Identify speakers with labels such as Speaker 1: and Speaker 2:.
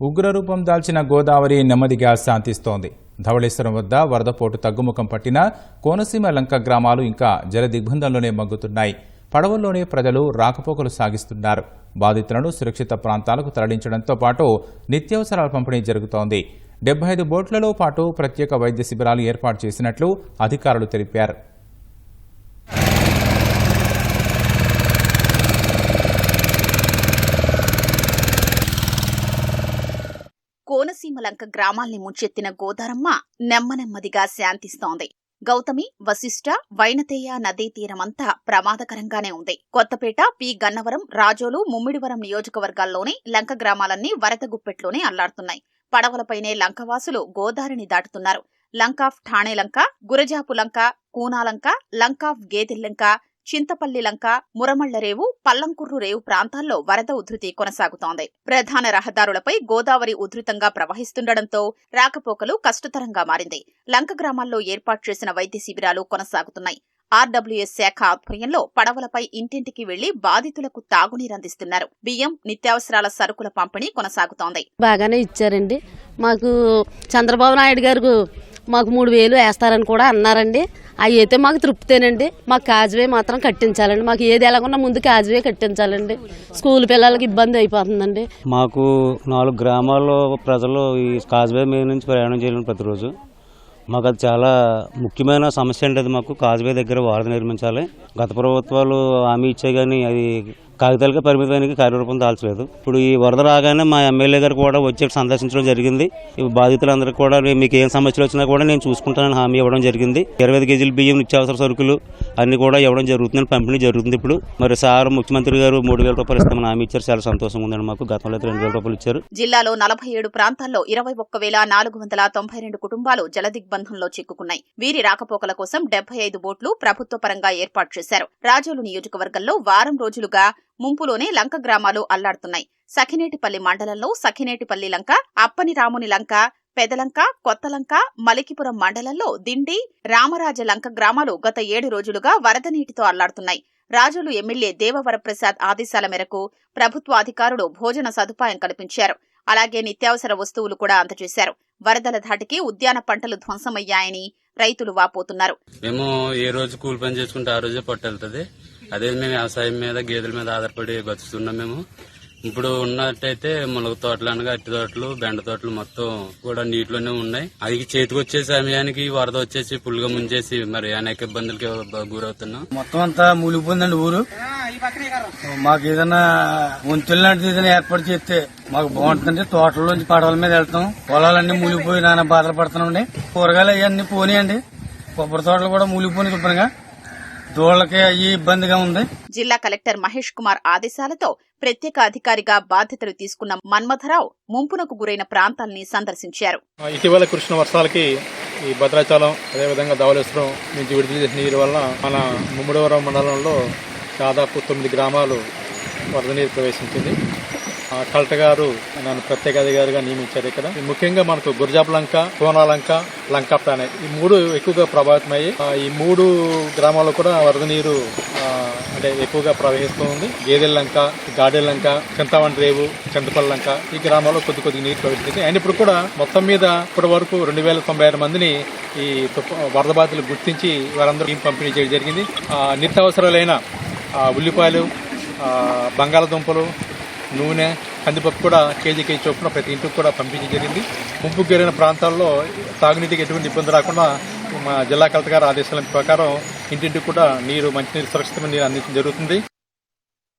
Speaker 1: ఉగ్రరూపం దాల్చిన గోదావరి నెమ్మదిగా శాంతిస్తోంది. ధవళేశ్వరం వద్ద వరదపోటు తగ్గుముఖం పట్టిన కోనసీమ లంక గ్రామాలు ఇంకా జలదిగ్బంధంలోనే మగ్గుతున్నాయి. పడవల్లోనే ప్రజలు రాకపోకలు సాగిస్తున్నారు. బాధితులను సురక్షిత ప్రాంతాలకు తరలించడంతో పాటు నిత్యావసరాల పంపిణీ జరుగుతోంది. డెబ్బై ఐదు బోట్లలో పాటు ప్రత్యేక వైద్య శిబిరాలు ఏర్పాటు చేసినట్లు అధికారులు తెలిపారు.
Speaker 2: కోనసీమ లంక గ్రామాల్ని ముంచెత్తిన గోదారమ్మ నెమ్మనెమ్మదిగా శాంతిస్తోంది. గౌతమి వశిష్ట వైనతేయ నదీ తీరమంతా ప్రమాదకరంగానే ఉంది. కొత్తపేట పి. గన్నవరం రాజోలు ముమ్మిడివరం నియోజకవర్గాల్లోని లంక గ్రామాలన్నీ వరద గుప్పెట్లోనే అల్లాడుతున్నాయి. పడవలపైనే లంకవాసులు గోదారిని దాటుతున్నారు. లంకాఫ్ ఠాణే లంక గురజాపు లంక కూనాలంక లంకాఫ్ గేదెల్లంక చింతపల్లి లంక మురమళ్ళ రేవు పల్లంకుర్రు రేవు ప్రాంతాల్లో వరద ఉధృతి కొనసాగుతోంది. ప్రధాన రహదారులపై గోదావరి ఉధృతంగా ప్రవహిస్తుండటంతో రాకపోకలు కష్టతరంగా మారింది. లంక గ్రామాల్లో ఏర్పాటు చేసిన వైద్య శిబిరాలు కొనసాగుతున్నాయి. ఆర్డబ్ల్యూఎస్ శాఖ ఆధ్వర్యంలో పడవలపై ఇంటింటికి వెళ్ళి బాధితులకు తాగునీరు అందిస్తున్నారు. బియ్యం నిత్యావసరాల సరుకుల పంపిణీ కొనసాగుతోంది.
Speaker 3: బాగానే ఇచ్చారండి. మాకు చంద్రబాబు నాయుడు గారు మాకు మూడు వేలు వేస్తారని కూడా అన్నారండి. అవి అయితే మాకు తృప్తేనండి. మాకు కాజువే మాత్రం కట్టించాలండి. మాకు ఏది ఎలాగున్నా ముందు కాజువే కట్టించాలండి. స్కూల్ పిల్లలకి ఇబ్బంది అయిపోతుందండి.
Speaker 4: మాకు నాలుగు గ్రామాల్లో ప్రజలు ఈ కాజువే మీద నుంచి ప్రయాణం చేయాలని ప్రతిరోజు. మాకు అది చాలా ముఖ్యమైన సమస్య అండి అది మాకు. కాజువే దగ్గర వారధి నిర్మించాలి. గత ప్రభుత్వాలు హామీ ఇచ్చే కానీ అది కాగితాలకే పరిమితమైన కార్యరూపం దాల్చలేదు. ఇప్పుడు ఈ వరద రాగానే మా ఎమ్మెల్యే గారు కూడా వచ్చి సందర్శించడం జరిగింది. ఈ బాధితులందరికీ కూడా మీకు ఏం సమస్యలు వచ్చినా కూడా నేను చూసుకుంటానని హామీ ఇవ్వడం జరిగింది. ఇరవై ఐదు కేజీల బియ్యం నిత్యావసర సరుకులు అన్ని కూడా ఇవ్వడం జరుగుతుంది పంపిణీ జరుగుతుంది ఇప్పుడు. మరి సార్ ముఖ్యమంత్రి గారు మూడు వేల రూపాయలు ఇస్తామని హామీ ఇచ్చారు. చాలా సంతోషంగా ఉందండి మాకు. గతంలో రెండు వేల రూపాయలు ఇచ్చారు.
Speaker 2: జిల్లాలో నలభై ఏడు ప్రాంతాల్లో ఇరవై ఒక్క వేల నాలుగు వందల తొంభై రెండు కుటుంబాలు జలదిగ్బంధంలో చిక్కుకున్నాయి. వీరి రాకపోకల కోసం డెబ్బై ఐదు బోట్లు ప్రభుత్వ పరంగా ఏర్పాటు చేశారు. రాజోలు నియోజకవర్గంలో వారం రోజులుగా ముంపులోనే లంక గ్రామాలు అల్లాడుతున్నాయి. సఖినేటిపల్లి మండలంలో సఖినేటిపల్లి లంక అప్పని రాముని లంక పెదలంక కొత్తలంక మలికిపురం మండలంలో దిండి రామరాజ లంక గ్రామాలు గత ఏడు రోజులుగా వరద నీటితో అల్లాడుతున్నాయి. రాజులు ఎమ్మెల్యే దేవవరప్రసాద్ ఆదేశాల మేరకు ప్రభుత్వ అధికారులు భోజన సదుపాయం కల్పించారు. అలాగే నిత్యావసర వస్తువులు కూడా అందజేశారు. వరదల ధాటికి ఉద్యాన పంటలు ధ్వంసమయ్యాయని రైతులు వాపోతున్నారు.
Speaker 5: మేము ఏ రోజు కూలి పని చేసుకుంటే ఆ రోజే పట్టెళ్తుంది అదే మేము వ్యవసాయం మీద గేదెల మీద ఆధారపడి బతుకుతున్నాం మేము. ఇప్పుడు ఉన్నట్టయితే మునగ తోటలు అనగా అట్టి తోటలు బెండ తోటలు మొత్తం కూడా నీటిలోనే ఉన్నాయి. అది చేతికి వచ్చే సమయానికి వరద వచ్చేసి పుల్గా ముంచేసి మరి అనేక ఇబ్బందులకి గురవుతున్నాం.
Speaker 6: మొత్తం అంతా మూలిపోయిందండి ఊరు. మాకు ఏదైనా వంతులు లాంటిది ఏదైనా ఏర్పాటు చేస్తే మాకు బాగుంటుందండి. తోటలోంచి పడవల మీద వెళ్తాం. పొలాలన్నీ మూలిపోయి నాన్న బాధలు పడుతున్నామండి. కూరగాయలు అవన్నీ పోనీయండి. కొబ్బరి తోటలు కూడా మూలిగిపోయి శుభ్రంగా. దోళ్ళకి అయ్యి ఇబ్బందిగా ఉంది.
Speaker 2: జిల్లా కలెక్టర్ మహేష్ కుమార్ ఆదేశాలతో ప్రత్యేక అధికారిగా బాధ్యతలు తీసుకున్న మన్మథరావు ముంపునకు గురైన ప్రాంతాల్ని సందర్శించారు.
Speaker 7: ఇటీవల కురిసిన వర్షాలకి ఈ భద్రాచలం అదేవిధంగా ధవళేశ్వరం నుంచి విడుదల చేసిన నీరు వల్ల మన ముమ్మడివరం మండలంలో దాదాపు తొమ్మిది గ్రామాలు వరద నీరు ప్రవేశించింది. కలెక్టర్ గారు నన్ను ప్రత్యేక అధికారిగా నియమించారు ఇక్కడ. ఈ ముఖ్యంగా మనకు గురజాబ్ లంక కోనాలంక లంక అనే ఈ మూడు ఎక్కువగా ప్రభావితమయ్యి ఈ మూడు గ్రామాల్లో కూడా వరద నీరు అంటే ఎక్కువగా ప్రవహిస్తూ ఉంది. గేదెల లంక గాడెల లంక చింతవంటి రేవు చింతపల్లి లంక ఈ గ్రామాల్లో కొద్ది కొద్ది నీరు ప్రవేశించింది అయినప్పుడు కూడా మొత్తం మీద ఇప్పటి వరకు రెండు వేల తొంభై ఆరు మందిని ఈ వరద బాధితులు గుర్తించి వారందరూ పంపిణీ చేయడం జరిగింది. నిత్యావసరాలైన ఉల్లిపాయలు బంగాళదుంపలు నూనె కందిపప్పు కూడా కేజీ కేజీ చొప్పున ప్రతి ఇంటికి కూడా పంపించడం జరిగింది. ముంపుకు గురైన ప్రాంతాల్లో తాగునీటికి ఎటువంటి ఇబ్బంది రాకుండా మా జిల్లా కలెక్టర్ గారి ఆదేశాల ప్రకారం ఇంటింటికి కూడా నీరు మంచినీరు సురక్షితమైన నీరు అందించడం జరుగుతుంది.